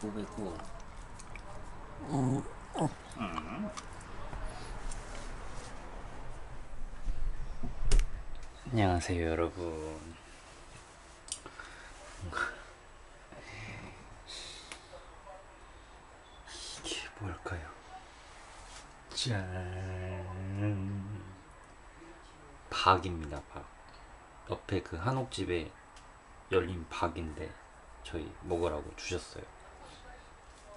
꼬배고. 안녕하세요 여러분. 이게 뭘까요? 짠. 박입니다 박. 옆에 그 한옥집에 열린 박인데 저희 먹으라고 주셨어요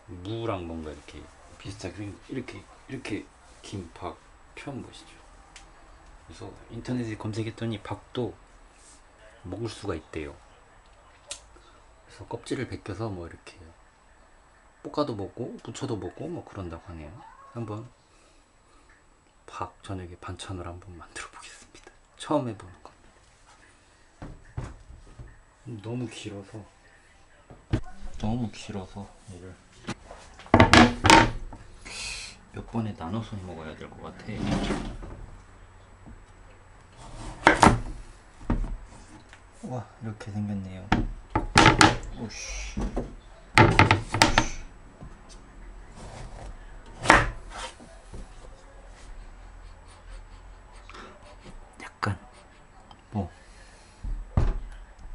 무랑 뭔가 이렇게 비슷하게 이렇게 이렇게 긴 박 처음 보시죠. 그래서 인터넷에 검색했더니 박도 먹을 수가 있대요. 그래서 껍질을 벗겨서 뭐 이렇게 볶아도 먹고 부쳐도 먹고 뭐 그런다고 하네요. 한번 박 저녁에 반찬으로 한번 만들어 보겠습니다. 처음 해보는 겁니다 너무 길어서. 너무 길어서 얘를 몇 번에 나눠서 먹어야 될 것 같아. 와 이렇게 생겼네요. 오씨. 약간 뭐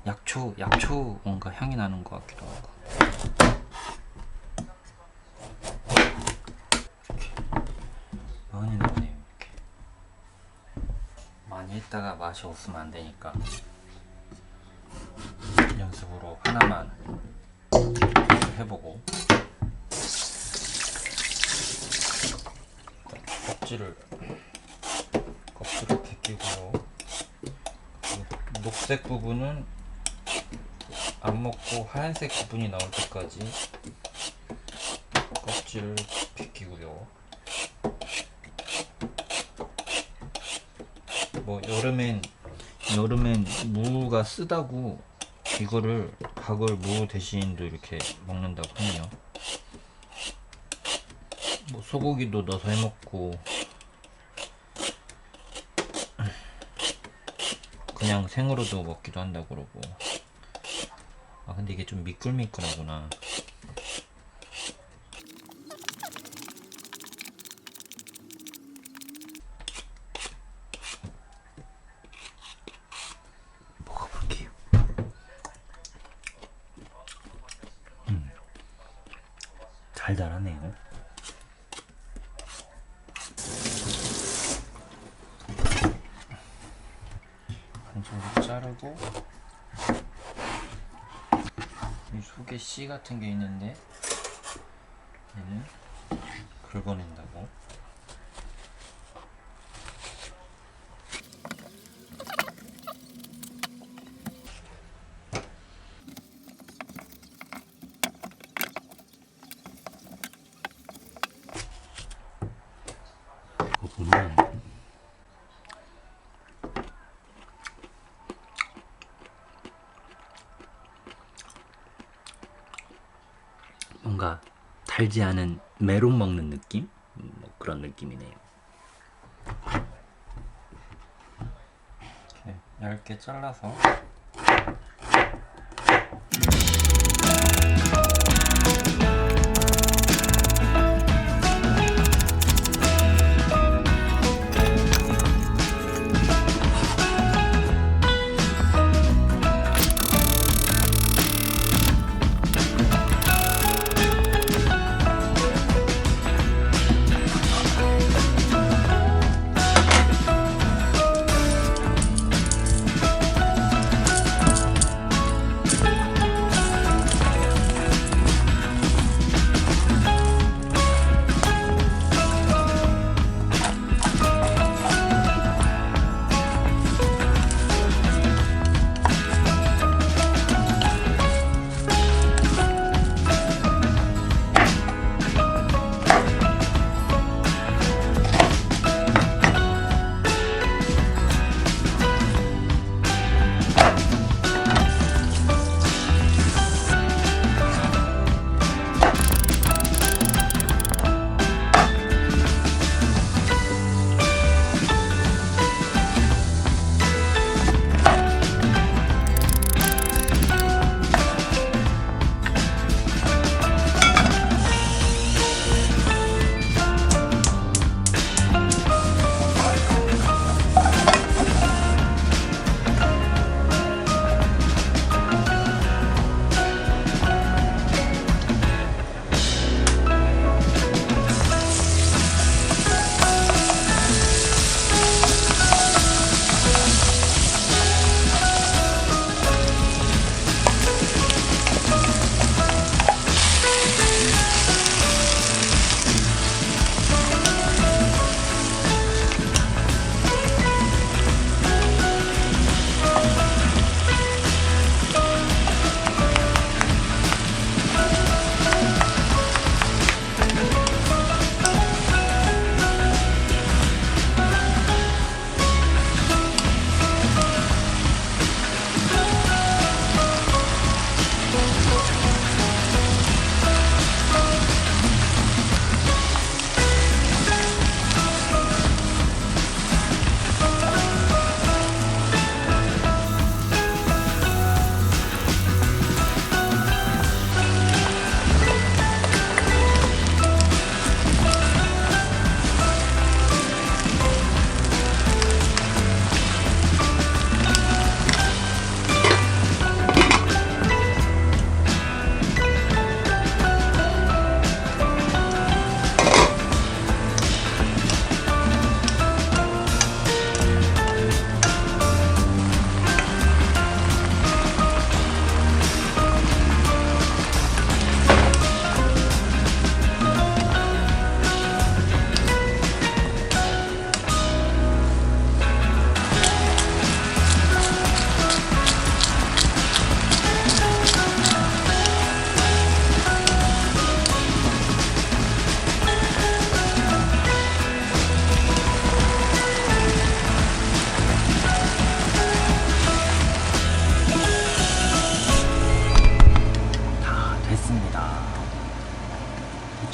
약초 약초 뭔가 향이 나는 것 같기도 하고. 많이 나오네요 이렇게 했다가 맛이 없으면 안 되니까. 연습으로 하나만 해보고. 껍질을 껍질을 벗기고요. 그 녹색 부분은 안 먹고 하얀색 부분이 나올 때까지 껍질을 벗기고요 뭐 여름엔 여름엔 무가 쓰다고 이거를 박을 무 대신도 이렇게 먹는다고 하네요. 뭐 소고기도 넣어서 해 먹고 그냥 생으로도 먹기도 한다고 그러고 아 근데 이게 좀 미끌미끌하구나. 먹어볼게요. 음, 달달하네요. 한쪽으로 자르고 이 속에 씨 같은 게 있는데 얘는 긁어낸다고. 이거 보면 뭔가 달지 않은 메론 먹는 느낌? 음, 뭐 그런 느낌이네요. 이렇게 얇게 잘라서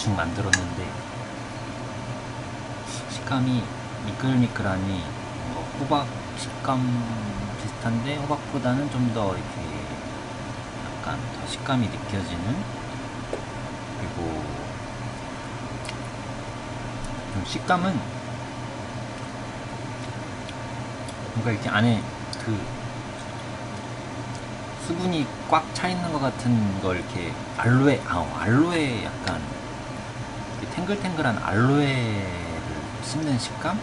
대충 만들었는데 식감이 미끌미끌하니 뭐 호박 식감 비슷한데 호박보다는 좀 더 이렇게 약간 더 식감이 느껴지는 그리고 좀 식감은 뭔가 이렇게 안에 그 수분이 꽉 차 있는 것 같은 걸 이렇게 알로에 아 알로에 약간 탱글탱글한 알로에를 씹는 식감?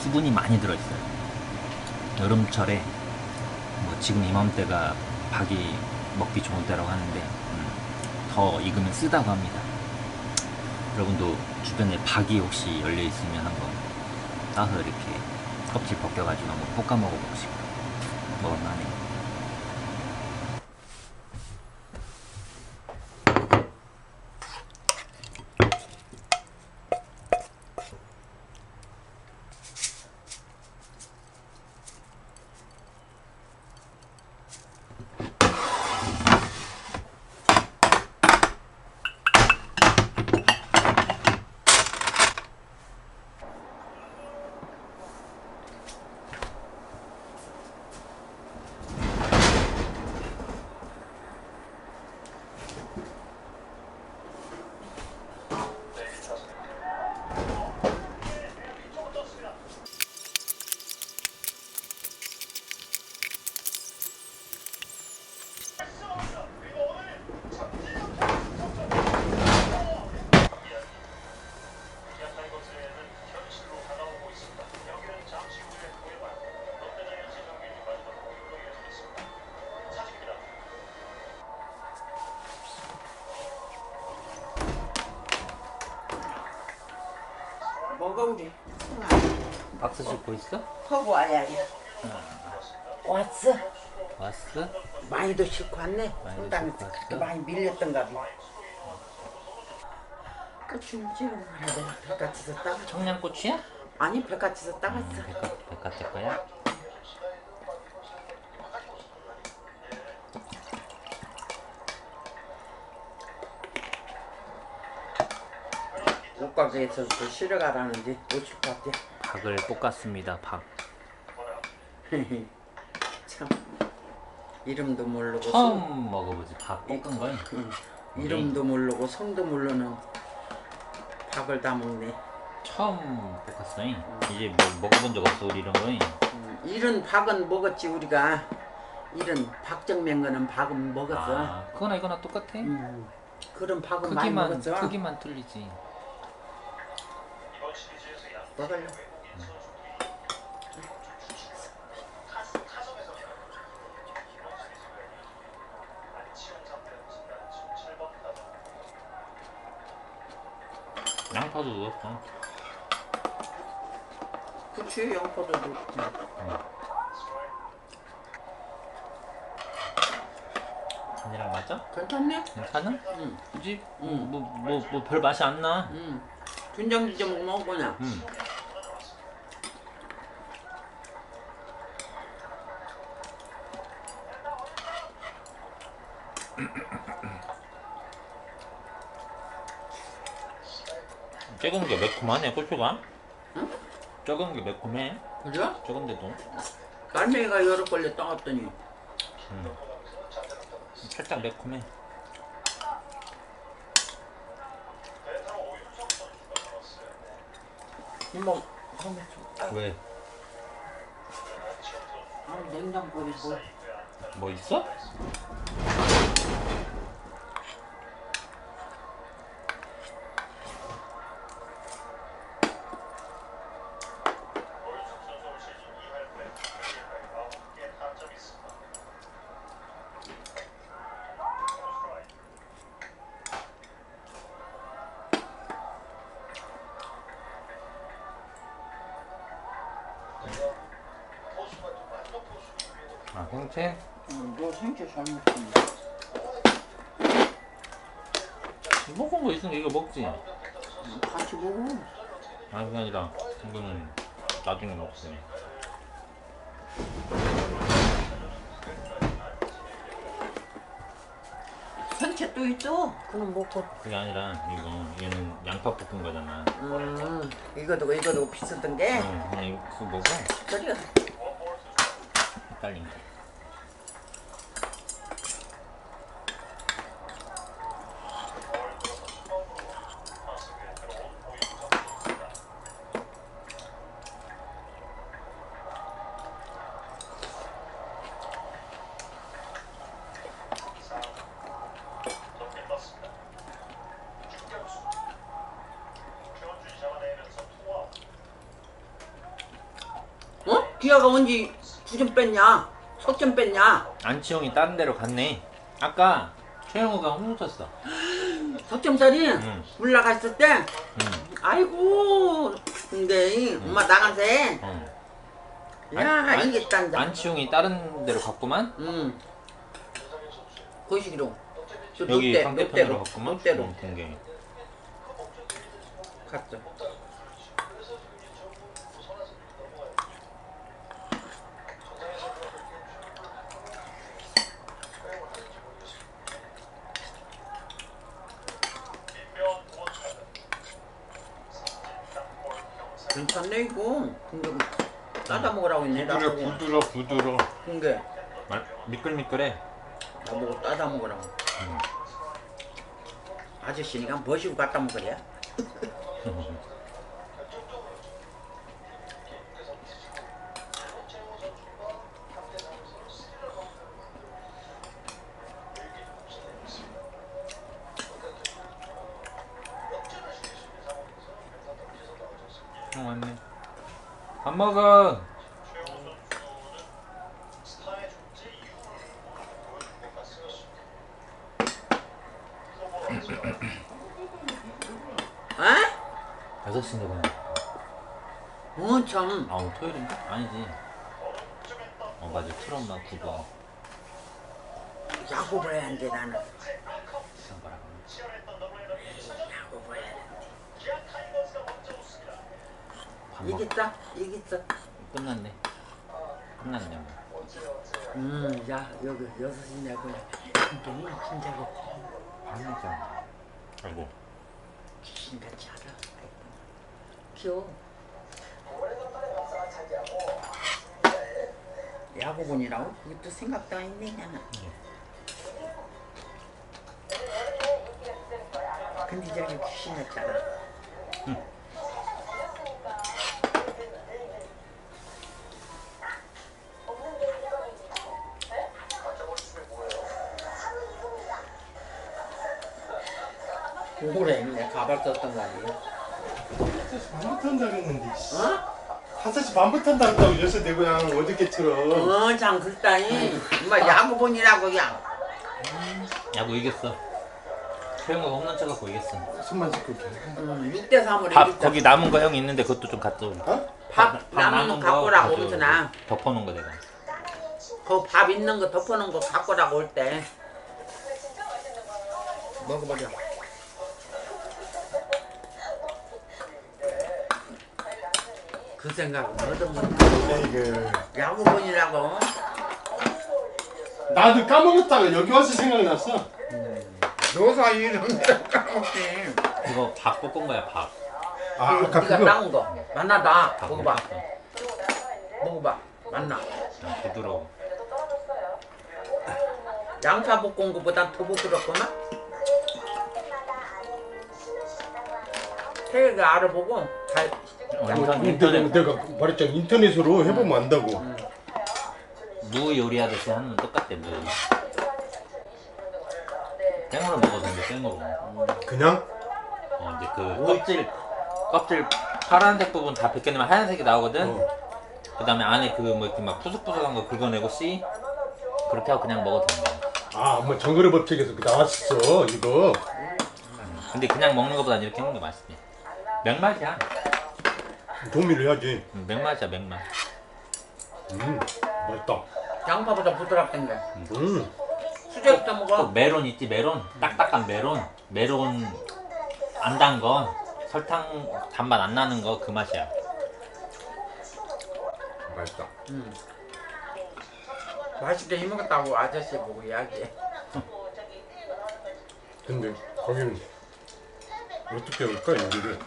수분이 많이 들어있어요. 여름철에 뭐 지금 이맘때가 박이 먹기 좋은 때라고 하는데 음, 더 익으면 쓰다고 합니다. 여러분도 주변에 박이 혹시 열려 있으면 한번 따서 이렇게 껍질 벗겨가지고 한번 볶아 먹어보시고 먹을만해. 우리 박스 싣고 있어? 하고 와야 돼 왔어 왔어? 많이도 싣고 왔네 많이도 상당히 싣고 왔어? 그렇게 많이 밀렸던가 봐 그좀 지금 말해야 돼 백같이서 따가 청양고추야? 아니 백같이서 따갔어 백화 백화대 거야? 옷가게에서 또 쉬러 가라는데 오실 것 같아 박을 볶았습니다. 박. 참 이름도 모르고 성- 처음 먹어보지 박 볶은 걸. 응. 이름도 모르고 성도 모르는 밥을 다 먹네 처음 볶았어. 이제 뭐 먹어본 적 없어 우리 이런 거. 음, 이런 밥은 먹었지 우리가 이런 박정맹거는 밥은 먹었어 아, 그거나 이거나 똑같아. 음, 그런 밥은 많이 크기만 먹었어 크기만 틀리지. 먹을래 양파도 넣었어. 그치 양파도 넣고 간이랑 맞아? 괜찮네 괜찮아? 응. 그지? 응. 뭐뭐 뭐별 맛이 안 나. 응. 된장찌개 좀 먹어 그냥 응. 적은 게 매콤하네 고추가. 응? 적은 게 매콤해. 그죠? 적은데도 갈매기가 여러 걸려 따왔더니 살짝 매콤해. 한번 한번 좀 왜? 아, 냉장고에 뭐 뭐 있어? 생채? 응, 너 생채 잘 먹던데 먹은 거 있으니까 이거 먹지. 같이 먹어 아니 그게 아니라 이거는 나중에 먹지. 전체 또 있어. 그럼 먹고. 그게 아니라 이거 얘는 양파 볶은 거잖아. 음, 이거도 이거도 비슷한 게. 응, 그냥 이거 그거 먹어. 그래. 헷갈린 거. 어? 기아가 언제 구좀 뺐냐? 석좀 뺐냐? 안치홍이 다른 데로 갔네. 아까 최영우가 홈쳤어. 석점살이 응. 올라갔을 때 응. 아이고 근데 이 엄마 나간세 응. 야 안- 안- 이게 딴다 안치홍이 다른 데로 갔구만. 응 거시기로 저 여기 상대편으로 갔구만. 롯데로 응, 공개. 갔어 괜찮네 이거. 근데 따다 먹으라고 했네 나보고 부드러 부드러. 근데 말- 미끌미끌해. 나보고 따다 먹으라고. 아저씨니까 뭐시고 갖다 먹으랴 어 왔네. 밥 먹어. 어? 여섯 시인데 그냥. 어 참 아 오늘 토요일인가? 아니지. 어 맞아. 트럼나 구가. 야구 해야 한대 나는 비싼 거라. 야구 해야 돼밥 먹. 이겼다 이겼어 끝났네. 끝났네. 뭐. 음 야 여기 여섯 시냐고야 이게 진짜로 밥 먹자. 아이고. 귀신같이 알아. 귀여워 야구본이라고? 그것도 생각도 안 했네 나는 근데 저기 귀신같이 알아 오 가발 썼던 거 아니에요? 반부터 한다고 했는데 씨. 어? 5시 반부터 한다고 했다고 요새 내 고향 어저께처럼 어, 장 글다니. 엄마 야구본이라고 야. 야구 이겼어. 최영우가 홈런 쳐갖고 이겼어. 손만 씻고 이렇게 음, 6대 3으로 밥 거기 남은 거 형 있는데 그것도 좀 갖다 줘. 어? 밥 남은 거 갖고 오라고 가져. 그러잖아. 덮어놓은 거 내가. 그 밥 있는 거 덮어놓은 거 갖고 오라고 올 때. 먹어보자. 그 생각은 에이그 야구본이라고. 나도 까먹었다가 여기 와서 생각났어 이런 데 까먹지. 그거 밥 볶은 거야 밥. 아 아까 네가 그거 따온 거. 만나다. 밥 먹어봐. 볶았어. 먹어봐. 만나. 응, 부드러워. 양파 볶은 거보다 더 부드럽구만. 태희가 알아보고 잘. 어, 인터넷, 내가, 말했잖아 인터넷으로 해보면 안다고 무 요리하듯이 하는 거 똑같대 무. 생으로 먹어도 돼 생으로. 그냥 어 이제 그 껍질 껍질 파란색 부분 다 벗겨내면 하얀색이 나오거든. 어. 그 다음에 안에 그 뭐 이렇게 막 푸석푸석한 거 긁어내고 씨 그렇게 하고 그냥 먹어도 된다. 아뭐 정글의 법칙에서 그 나왔어 이거 근데 그냥 먹는 것보다 이렇게 먹는 게 맛있지. 맥맛이야. 도미를 해야지 음, 맥맛이야 맥맛. 음 맛있다 양파보다 부드럽던 게. 음 수제부터 또 먹어. 메론 있지 메론 딱딱한 메론 메론 안 단 거 설탕 단맛 안 나는 거 그 맛이야. 맛있다 음. 맛있게 해먹었다고 아저씨 보고 이야기해. 근데 거기는 어떻게 할까 요리를?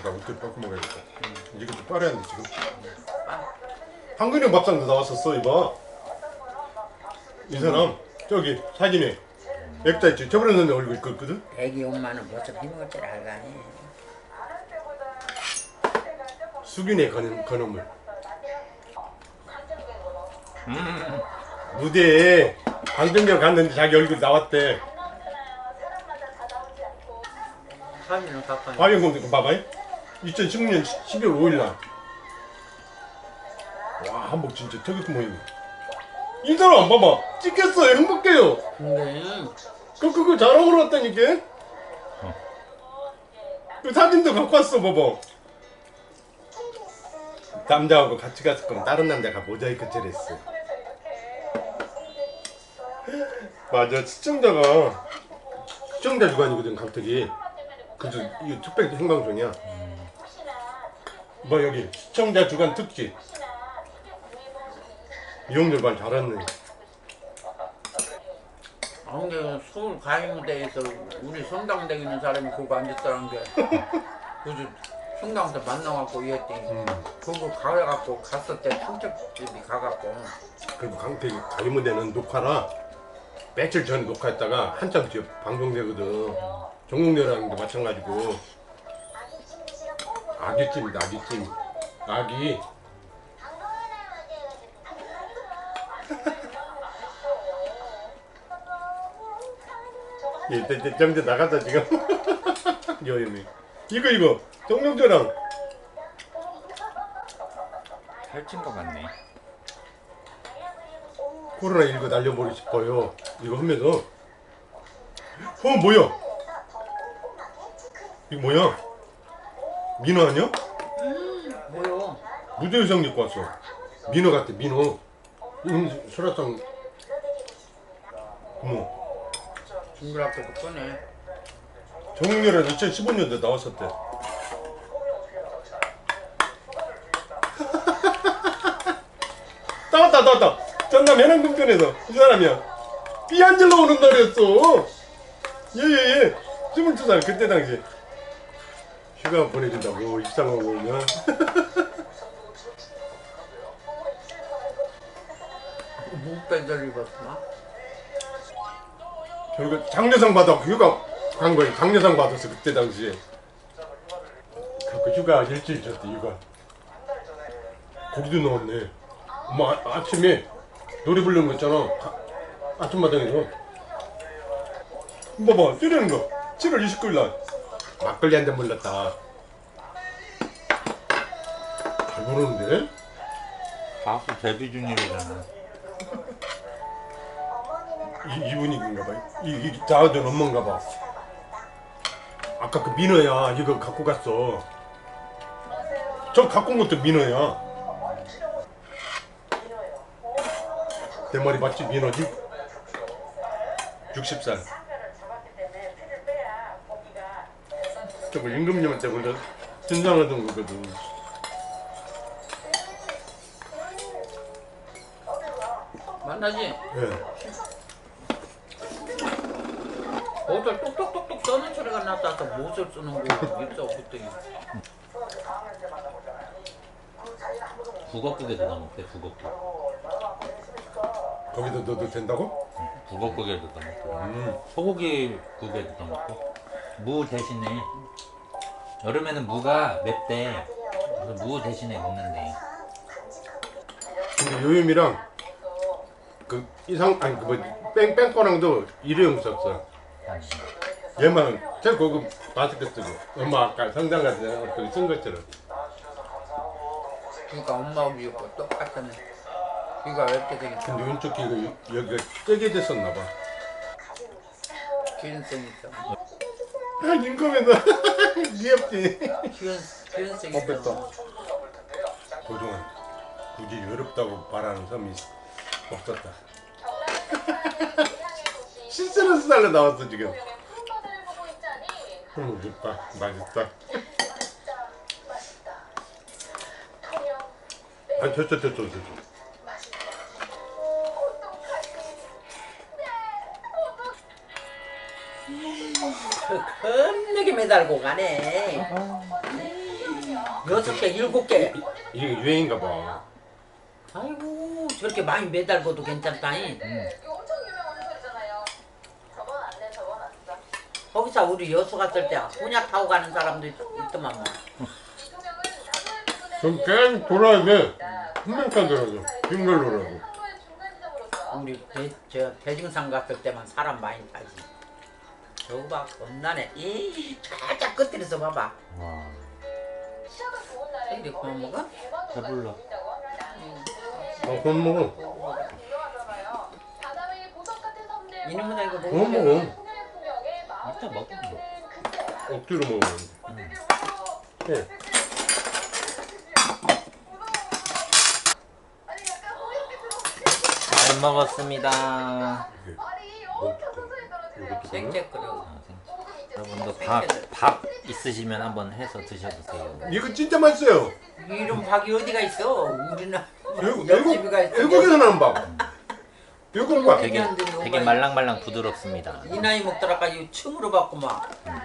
아까 어떻게 바꿔 먹어야겠다. 이것도 빨아야 돼 지금. 한근이 형 밥상도 나왔었어 이봐. 이 사람 저기 사진에 액자 있지. 저번에 내 얼굴 있거든. 애기 엄마는 벌써 해먹을 줄 알가니 수균의 건, 건어물. 음. 무대에 방정경 갔는데 자기 얼굴 나왔대. 사진은 가까이 화영공도 봐봐. 2016년 12월 5일 날. 와 한복 진짜 저기 모임. 이 사람 봐봐. 찍혔어요. 행복해요. 근데 그 그거 자랑으로 왔다니까. 그 사진도 갖고 왔어 봐봐. 남자하고 같이 갔을 거면 다른 남자가 모자이크 처리했어. 맞아 시청자가 시청자 주관이거든 강택이. 그래서 이 특별 생방송이야. 뭐 여기 시청자 주간 특집. 이용률 반 잘했네. 아 근데 서울 가요무대에서 우리 성당대 있는 사람이 그거 앉았다는 게. 그래서 성당에서 만나갖고 이랬더니 그거 가갖고 갔었대. 청첩집이 가갖고. 그리고 강태기 가요무대는 녹화라 며칠 전에 녹화했다가 한참 뒤에 방송되거든. 정용렬이랑 마찬가지고 아기찜이다 아기찜 아기 예, 이제 이제 정재 나갔다 지금 여인이 이거 이거 정용재랑 살찐 것 같네. 코로나 19 날려버리고 싶어요. 이거 하면서. 어, 뭐야? 이거 뭐야? 민호 아니야? 뭐요? 무대 의상 입고 왔어. 민호 같아, 민호. 음, 설화상. 어머, 징그럽게도 꺼내 정윤이랑 2015년도에 나왔었대. 나왔다, 나왔다. 전남 해남금전에서 이 사람이야. 삐안질러 오는 날이었어. 예, 예, 예. 22살, 그때 당시. 휴가 보내준다고 입상하고 오면. 목배들 입었나? 결국 장려상 받아 휴가 간 거야. 장려상 받았어, 그때 당시에. 그 휴가 일주일 줬대, 휴가. 거기도 넣었네. 엄마 아, 아침에 노래 부르는 거 있잖아. 가- 아침마당에서. 봐봐, 뛰는 거. 7월 29일 날. 막걸리 한 잔 몰랐다. 잘 부르는데? 가수 데뷔 중이래잖아. 이, 이 분위기인가 봐. 이, 이 자아전 엄마인가 봐. 아까 그 민호야. 이거 갖고 갔어. 저 갖고 온 것도 민호야. 내 머리 맞지? 민호지? 60살. 저거 임금님한테 원래 신상하던 거거든. 만나지? 예. 어딜 똑똑똑똑 써는 소리가 났다 못을 쓰는 거 있어 그때 북어국에도 넣었대, 북어국. 거기다 넣어도 된다고? 북어국에도 넣었고. 음. 소고기 국에도 넣었고. 무 대신에, 여름에는 무가 맵대. 그래서 무 대신에 먹는데. 근데 요임이랑 그 이상 아니 그뭐 뺑뺑거랑도 일회용 썼어. 얘만 제일 고급 마스크 쓰고 엄마 아까 가서 거기 쓴 것처럼. 그러니까 엄마하고 이거 똑같은 귀가 이렇게 생겼어 근데 왼쪽 귀가 여- 여기가 떼게 됐었나 봐. 기은성 있어 아 인컴에서 귀엽지. 기은성 어, 뺐다. 도종환 굳이 외롭다고 말하는 섬이 없었다. 실수로 수달로 나왔어 지금. 음, 좋다, 맛있다. 아, 됐어, 됐어, 됐어. 겁나게 매달고 가네. 여섯 개, 일곱 개. 이게 유행인가 봐. 아이고 저렇게 많이 매달고도 괜찮다니. 엄청 유명한 소리잖아요. 저번 안내 저번 왔어. 거기서 우리 여수 갔을 때 혼약 타고 가는 사람도 있, 있더만 뭐. 그럼 계속 돌아야 돼. 한명 타더라도 빙글로라고. 우리 대, 저 대징산 갔을 때만 사람 많이 타지. 봐 겁나네. 이 살짝 끝에서 봐봐. 와 시야가 좋은 날에 근데 그만 먹어? 된다고 합니다. 아 그럼 먹어. 이놈은 이거 먹으면 먹어. 이따 먹어. 억지로. 예. 아니 약간 허옇게 들어. 잘 먹었습니다 서 쨍쨍 끓여. 아, 여러분도 밥, 밥 있으시면 한번 해서 드셔보세요 이거 진짜 맛있어요. 이런 밥이 어디가 있어? 우리는 외국 옆집이가 외국 있어. 외국에서 나는 밥. 외국 밥. 되게, 되게 말랑말랑 부드럽습니다 이 나이 먹더라까지 춤으로 막. 음.